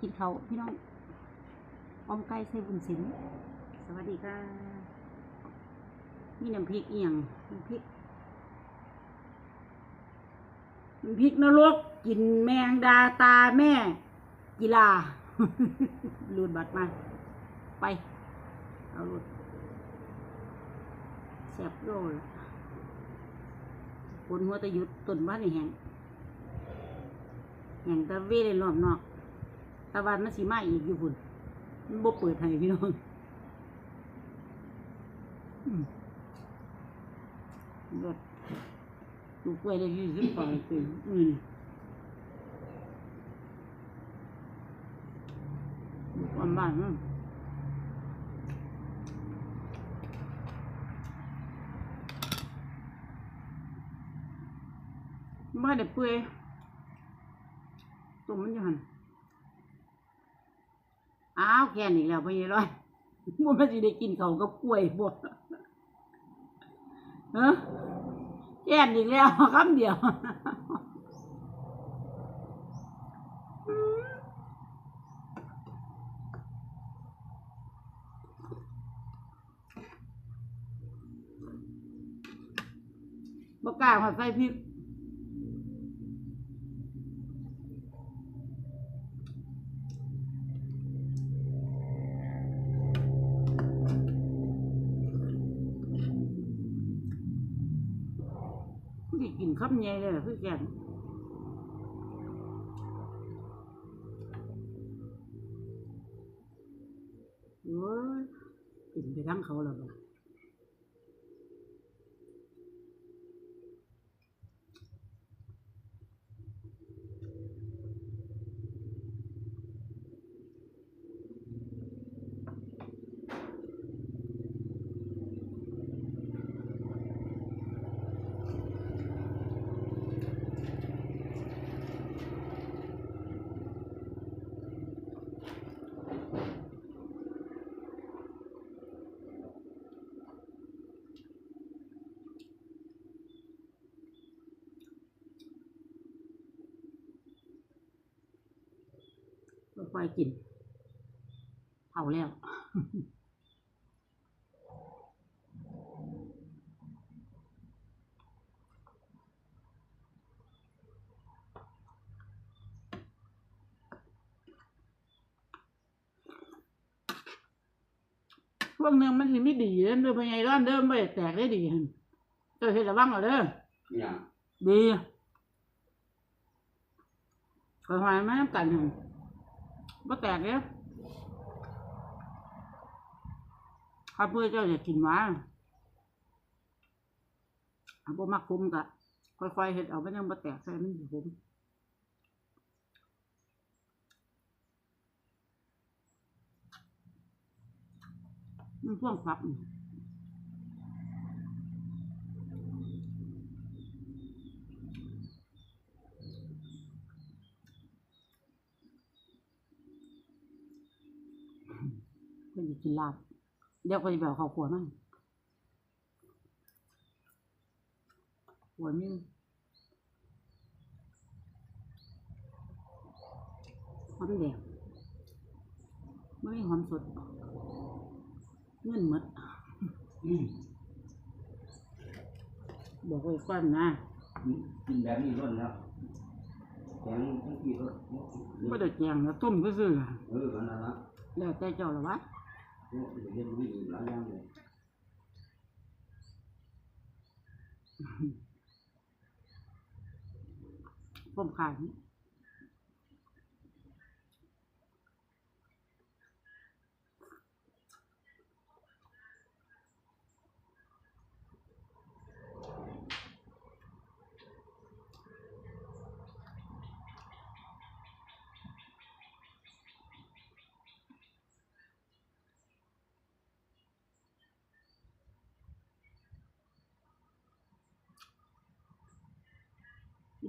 กินเขาพี่น้องออมไก่ใส่บุญสินสวัสดีค่ะนี่น้ำพริกเอียงน้ำพริกน้ำพริกนรกกินแมงดาตาแม่ กีฬารูดบัตรมา ไป เอารูดแสบโดนคนหัวตะยุดต้นบ้านนี่แหงแหงตะเวเลยรอบนอก ตะวันมันสีมาอีกอยู่พุ่นมันบ่เปิดให้พี่น้องอืมรถลูกกล้วยได้ยี่สิบปอนด์เป็นอืมลูกความบ้านมันบ้านเด็กเปื่อยตุ่มมันอยู่หัน อ้าวแค่นี้แล้วพี่ร้อยมันมันสิได้กินเขากับกล้วยบ่เออแค่นี้แล้วคำเดียวบกล้าผัดใส่พริก ผู้ที่กินข้าวใหญ่เลยล่ะคือแกนโอ้ยกินไปทั้งเขาแล้วบ่ ค่อยๆกินเผาแล้วช่วงหนึ่งมันสิไม่ดีเด้อเด้อพญายร้อนเด้อไม่ได้แตกได้ดีหั่นเจ้าเฮ็ดระวังเอาเด้อเนี่ยดีคอยหอยมาน้ำกันหั่น บ่แตกเนี่ยข้าเพื่อเจ้าจะกินหวานถ้าบ่มักคุ้มกะค่อยๆเห็ดเอาไม่ยังบ่แตกใส่มันสิผมมันพ่วงฟักนี่เพิ่นสิ กินลาบเดี๋ยวก็จะไปเอาข้าวขัวมั่งขัวนี่หอมแดงไม่มีหอมสด เงินหมดอืมบอกไว้ก่อนนะกินแบบนี้ร้อนแล้วแข็งทั้งที่รถไม่ได้แจงแล้วต้มก็ซื้อๆเออกันนั่นละแล้วแต่เจ้าละวะ โอ้ยเรียนรู้อยู่หลายอย่างเลยต้มขาย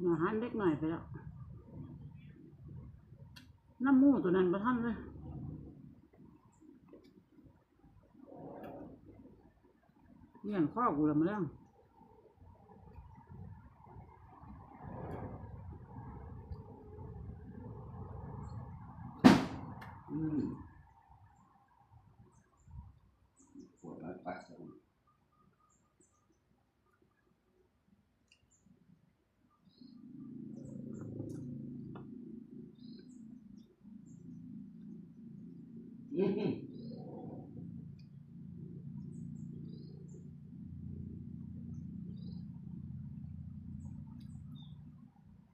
กินอาหารเล็กหน่อยไปแล้ว น้ำมูตัวนั้นประทันเลยเลี้ยงข้อกูและมาแล้วอืมปวดแล้วปัดสม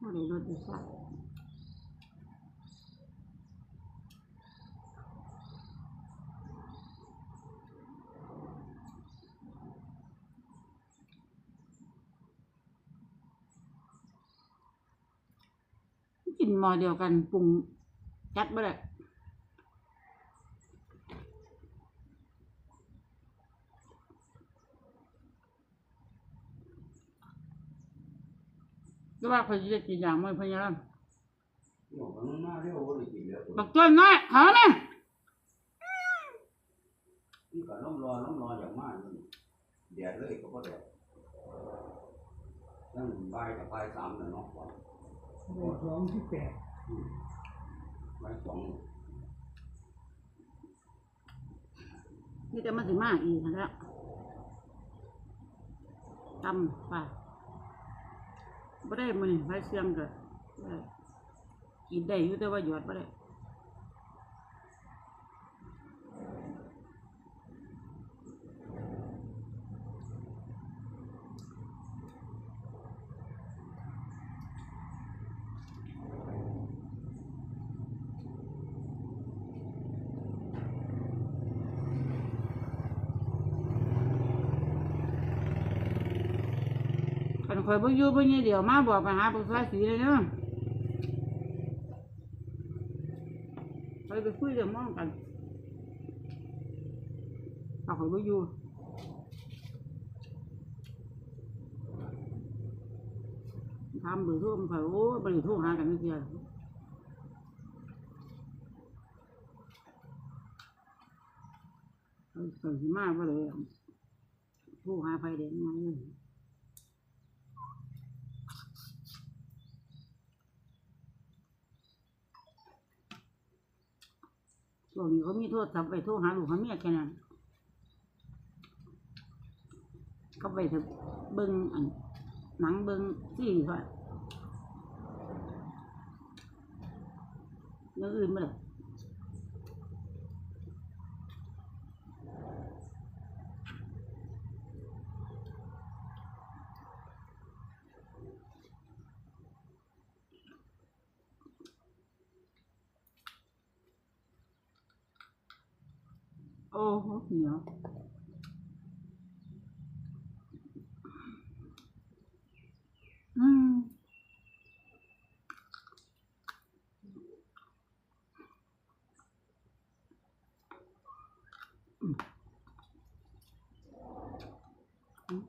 อืม บ่ได้รถอีสักกินมอเดียวกันปรุงจัดบ่ได้ ก็ว่าเขาจะกินอย่างไม่พยายามบอกว่ามันมาเร็วเลยกินแล้วบักต้นน้อยเขาเนี่ยนี่ก็น้ำรอน้ำรออย่างมากเลยแดดเลยก็พอแดดตั้งบ่ายกับบ่ายสามนะเนาะสองที่แปดบ่ายสองนี่แต่มันสิมาอีกนั่นแหล้วตำไป บ่ได้มันไฟเสียงก็กินได้อยู่แต่ว่าหยอดบ่ได้ ข่อยบ่อยู่บ่ยี่เดียวมาบอกไปหาปรึกษาสีเลยเนาะไปไปคุยเรื่องมองกันถ้าข่อยบ่อยู่ถามเบอร์โทรมันข่อยโอ้บ่ได้โทรหากันจักเทื่อข่อยข่อยสิมาบ่ได้โทรหาไผเด้มาเลย ช่วงนี้เขามีโทรศัพท์ไปโทรหาลูกหาเมียแค่นั้นเขาไปเถอะเบิ้งอันหนังเบิ้งซี่ค่ะเรื่องอื่นไม่ได้ โอ้โหเหนียวอืมอืมอืม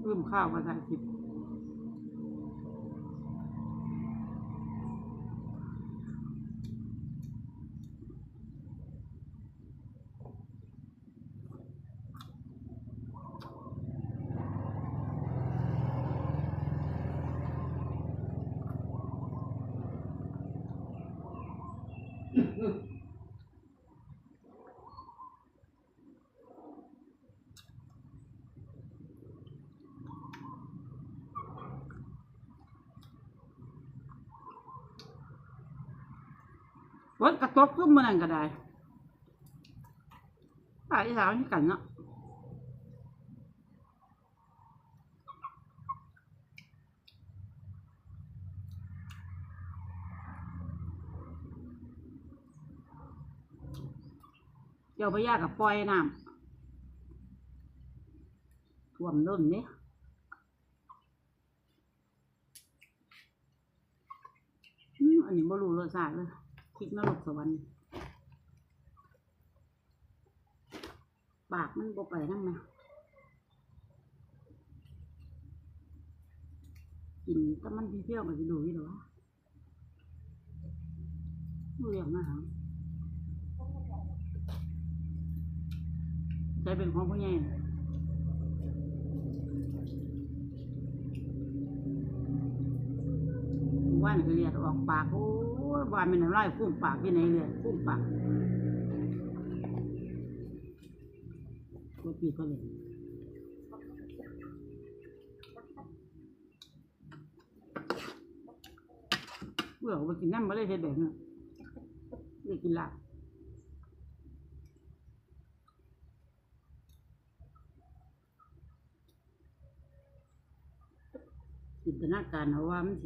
เริ่มข้าวมาใส่สิบ นกระตกขึ้นมานั่นก็ได้ภาคอีสานนี่กันเนาะเจ้าพระยากับปล่อยน้ำท่วมล้นเนี่ยอันนี้บ่รู้รสชาติเลย พริกนรกสวรรค์ปากมันบกไปนั่งนะกินแต่มันเปรี้ยวๆมัดูยี่หรอดูอย่งนะฮะใจเป็นของผู้ใหญ่ว่านเรียดออกปากโอ้ ว่ามันน้ำลายฟุ้งปากที่ไหนเลยฟุ้งปากก็ปีก็เลยเมื่อไปกินน้ำมาเลยเฮ็ดแบบนี้เลยกินลาบจินตนาการเอาว่ามันสิ